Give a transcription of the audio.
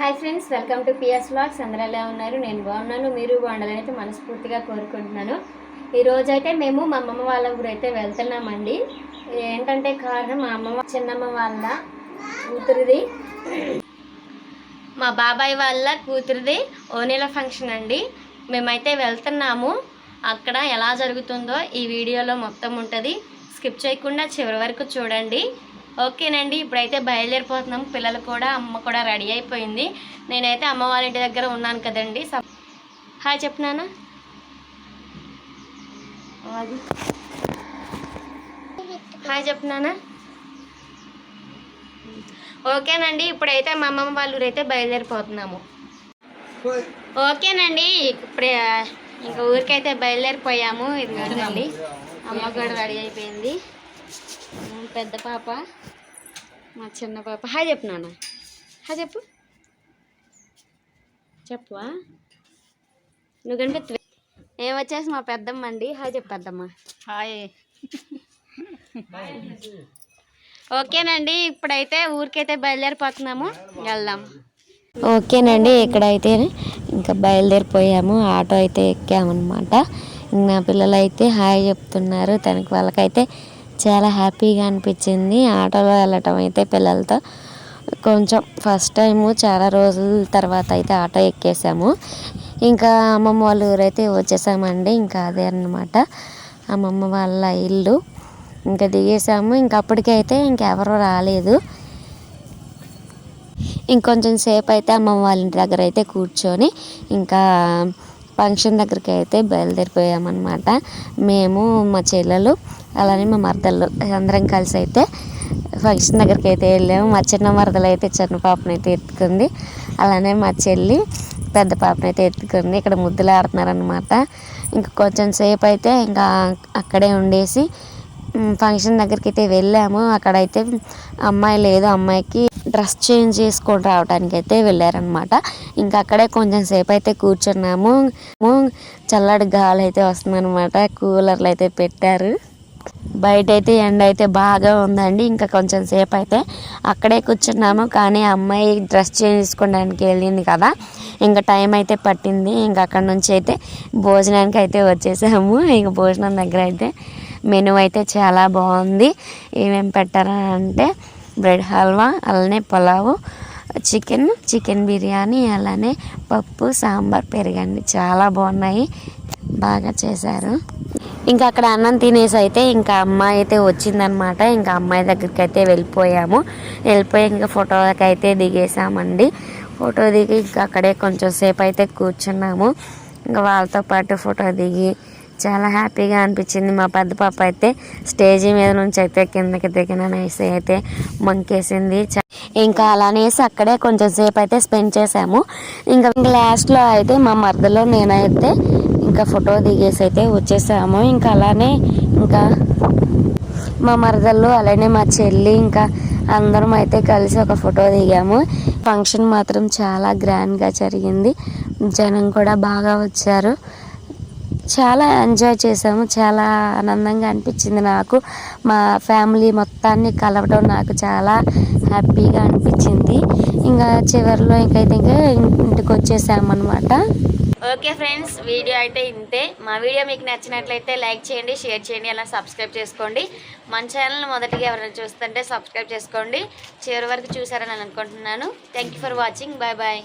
Hi friends welcome to P S vlogs అందరూ ఎలా ఉన్నారు? నేను బాగున్నాను. మీరు బాగుండాలని అయితే మనస్ఫూర్తిగా కోరుకుంటున్నాను. ఈరోజైతే అయితే మేము మా అమ్మమ్మ వాళ్ళ ఊరు అయితే వెళ్తున్నామండి. ఏంటంటే కారణం మా అమ్మమ్మ చిన్నమ్మ వాళ్ళ కూతురిది. మా బాబాయ్ వాళ్ళ కూతురిది ఓనీల ఫంక్షన్ అండి. మేమైతే వెళ్తున్నాము. అక్కడ ఎలా జరుగుతుందో ఈ వీడియోలో మొత్తం ఉంటుంది. స్కిప్ చేయకుండా చివరి వరకు చూడండి. ఓకేనండి ఇప్పుడైతే బయలుదేరిపోతున్నాం. పిల్లలు కూడా అమ్మ కూడా రెడీ అయిపోయింది. నేనైతే అమ్మ వాళ్ళ ఇంటి దగ్గర ఉన్నాను కదండి. సప్- హాయ్ చెప్పినానా అది. హాయ్ చెప్పినానా ఓకేనండి ఇప్పుడైతే మా అమ్మమ్మ వాళ్ళ అయితే బయలుదేరిపోతున్నాము. ఓకేనండి ఇప్పుడే ఇంకా ఊరికైతే బయలుదేరిపోయాము. ఇది అమ్మ కూడా రెడీ అయిపోయింది. పెద్ద పాప మా చిన్న పాప. హాయ్ చెప్పు నాన్న. హాయ్ చెప్పు. చెప్పువా? నువ్వు కనిపిస్తు ఏం వచ్చేసి మా పెద్దమ్మ అండి? హాయ్ చెప్పు పెద్దమ్మ. హాయ్. ఓకేనండి ఇప్పుడైతే ఊరికైతే బయలుదేరిపోతున్నాము. వెళ్దాం. ఓకేనండి ఇక్కడైతే ఇంకా బయలుదేరిపోయాము. ఆటో అయితే ఎక్కామన్నమాట. నా పిల్లలు అయితే హాయ్ చెప్తున్నారు. తనకి వాళ్ళకైతే చాలా హ్యాపీగా అనిపించింది. ఆటోలో వెళ్ళటం అయితే పిల్లలతో కొంచెం ఫస్ట్ టైము చాలా రోజుల తర్వాత అయితే ఆటో ఎక్కేసాము. ఇంకా అమ్మమ్మ వాళ్ళ ఊరైతే వచ్చేసామండి. ఇంకా అదే అన్నమాట. అమ్మమ్మ వాళ్ళ ఇల్లు ఇంకా దిగేసాము. ఇంకా అప్పటికైతే ఇంకెవరూ రాలేదు. ఇంకొంచెం సేపు అయితే అమ్మమ్మ వాళ్ళ ఇంటి దగ్గర అయితే కూర్చొని ఇంకా ఫంక్షన్ దగ్గరికి అయితే బయలుదేరిపోయామన్నమాట. మేము మా చెల్లెలు అలానే మా మరదలు అందరం కలిసి అయితే ఫంక్షన్ దగ్గరికి అయితే వెళ్ళాము. మా చిన్న మరదలు అయితే చిన్న పాపను అయితే ఎత్తుకుంది. అలానే మా చెల్లి పెద్ద పాపను అయితే ఎత్తుకుంది. ఇక్కడ ముద్దులు ఆడుతున్నారనమాట ఇంకా కొంచెం సేపు అయితే ఇంకా అక్కడే ఉండేసి ఫంక్షన్ దగ్గరికి అయితే వెళ్ళాము. అక్కడైతే అమ్మాయి లేదు. అమ్మాయికి డ్రెస్ చేంజ్ చేసుకొని రావడానికి అయితే వెళ్ళారనమాట ఇంకా అక్కడే కొంచెం సేపు అయితే కూర్చున్నాము. చల్లటి గాలి అయితే వస్తుందన్నమాట. కూలర్లు అయితే పెట్టారు. బయట అయితే ఎండ అయితే బాగా ఉందండి. ఇంకా కొంచెం సేపు అయితే అక్కడే కూర్చున్నాము. కానీ ఆ అమ్మాయి డ్రెస్ చేసుకోవడానికి వెళ్ళింది కదా. ఇంకా టైం అయితే పట్టింది. ఇంకా అక్కడ నుంచి అయితే భోజనానికి అయితే వచ్చేసాము. ఇంకా భోజనం దగ్గర అయితే మెనూ అయితే చాలా బాగుంది. ఏమేమి పెట్టారా అంటే బ్రెడ్ హల్వా అలానే పులావు చికెన్ చికెన్ బిర్యానీ అలానే పప్పు సాంబార్ పెరగండి. చాలా బాగున్నాయి. బాగా చేశారు. ఇంకా అక్కడ అన్నం తినేసి అయితే ఇంకా అమ్మాయి అయితే వచ్చిందనమాట ఇంకా అమ్మాయి దగ్గరికి అయితే వెళ్ళిపోయాము. వెళ్ళిపోయి ఇంకా ఫోటోకి అయితే దిగేసామండి. ఫోటో దిగి ఇంకా అక్కడే కొంచెం సేపు అయితే కూర్చున్నాము. ఇంకా వాళ్ళతో పాటు ఫోటో దిగి చాలా హ్యాపీగా అనిపించింది. మా పెద్ద పాప అయితే స్టేజ్ మీద నుంచి అయితే కిందకి దిగిన దిగిననేసి అయితే మంకేసింది. చ- ఇంకా అలానేసి అక్కడే కొంచెం సేపు అయితే స్పెండ్ చేసాము ఇంకా లాస్ట్లో అయితే మా మరదలో నేనైతే ఇంకా ఫోటో దిగేసి అయితే వచ్చేసాము. ఇంకా అలానే ఇంకా మా మరదళ్ళు అలానే మా చెల్లి ఇంకా అందరం అయితే కలిసి ఒక ఫోటో దిగాము. ఫంక్షన్ మాత్రం చాలా గ్రాండ్గా జరిగింది. జనం కూడా బాగా వచ్చారు. చాలా ఎంజాయ్ చేసాము. చాలా ఆనందంగా అనిపించింది నాకు. మా ఫ్యామిలీ మొత్తాన్ని కలవడం నాకు చాలా హ్యాపీగా అనిపించింది. ఇంకా చివరిలో ఇంకైతే ఇంకా ఇంటికి వచ్చేసామన్నమాట ఓకే ఫ్రెండ్స్ వీడియో అయితే ఇంతే. మా వీడియో మీకు నచ్చినట్లయితే లైక్ చేయండి షేర్ చేయండి అలా సబ్స్క్రైబ్ చేసుకోండి. మన ఛానల్ మొదటిగా ఎవరైనా చూస్తుంటే సబ్స్క్రైబ్ చేసుకోండి. చివరి వరకు చూసారని అనుకుంటున్నాను. Thank you for watching bye bye